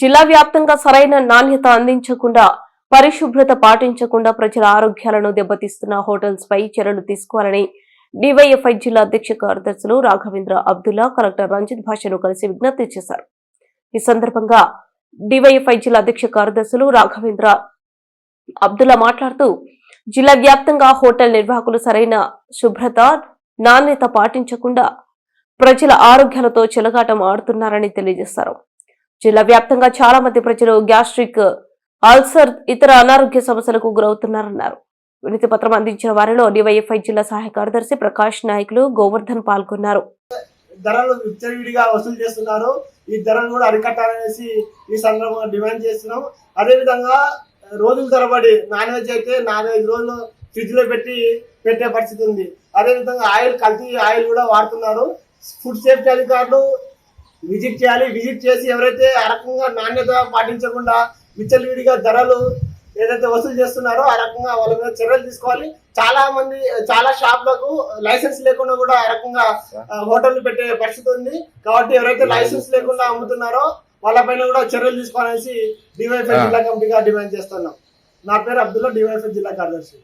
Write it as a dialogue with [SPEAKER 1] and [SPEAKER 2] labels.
[SPEAKER 1] జిల్లా వ్యాప్తంగా సరైన నాణ్యత అందించకుండా పరిశుభ్రత పాటించకుండా ప్రజల ఆరోగ్యాలను దెబ్బతీస్తున్న హోటల్స్ పై చర్యలు తీసుకోవాలని డివైఎఫ్ఐ జిల్లా అధ్యక్ష కార్యదర్శులు రాఘవేంద్ర అబ్దుల్లా కలెక్టర్ రంజిత్ భాషను కలిసి విజ్ఞప్తి చేశారు. ఈ సందర్భంగా డివైఎఫ్ఐ జిల్లా అధ్యక్ష కార్యదర్శులు రాఘవేంద్ర అబ్దుల్లా మాట్లాడుతూ జిల్లా వ్యాప్తంగా హోటల్ నిర్వాహకులు సరైన శుభ్రత నాణ్యత పాటించకుండా ప్రజల ఆరోగ్యాలతో చెలగాటం ఆడుతున్నారని తెలియజేశారు. జిల్లా వ్యాప్తంగా చాలా మంది ప్రజలు గ్యాస్ట్రిక్ అల్సర్ ఇతర అనారోగ్య సమస్యలకు గురవుతున్నారన్నారు. వినతి పత్రం అందించిన వారిలో డివైఎఫ్ఐ జిల్లా సహాయ కార్యదర్శి ప్రకాష్ నాయకులు గోవర్ధన్ పాల్గొన్నారు.
[SPEAKER 2] ధరలు విచ్చలవిడిగా వసూలు చేస్తున్నారు. ఈ ధరలు కూడా అరికట్టాలనేసి ఈ సందర్భంగా డిమాండ్ చేస్తున్నాం. అదేవిధంగా రోజుల తరబడి నాన్ వెజ్ అయితే నాలుగైదు రోజులు ఫ్రిడ్జ్లో పెట్టి పెట్టే పరిస్థితి ఉంది. అదేవిధంగా ఆయిల్ కల్తీ ఆయిల్ కూడా వాడుతున్నారు. ఫుడ్ సేఫ్టీ అధికారులు విజిట్ చేయాలి. విజిట్ చేసి ఎవరైతే ఆ రకంగా నాణ్యత పాటించకుండా విచ్చలవిడిగా ధరలు ఏదైతే వసూలు చేస్తున్నారో ఆ రకంగా వాళ్ళ మీద చర్యలు తీసుకోవాలి. చాలా మంది చాలా షాప్లకు లైసెన్స్ లేకుండా కూడా ఆ రకంగా హోటల్ పెట్టే పరిస్థితి ఉంది. కాబట్టి ఎవరైతే లైసెన్స్ లేకుండా అమ్ముతున్నారో వాళ్ళపైన కూడా చర్యలు తీసుకోవాలనేసి డివైఎఫ్ఐ జిల్లా కమిటీగా డిమాండ్ చేస్తున్నాం. నా పేరు అబ్దుల్లా డివైఎఫ్ఐ జిల్లా కార్యదర్శి.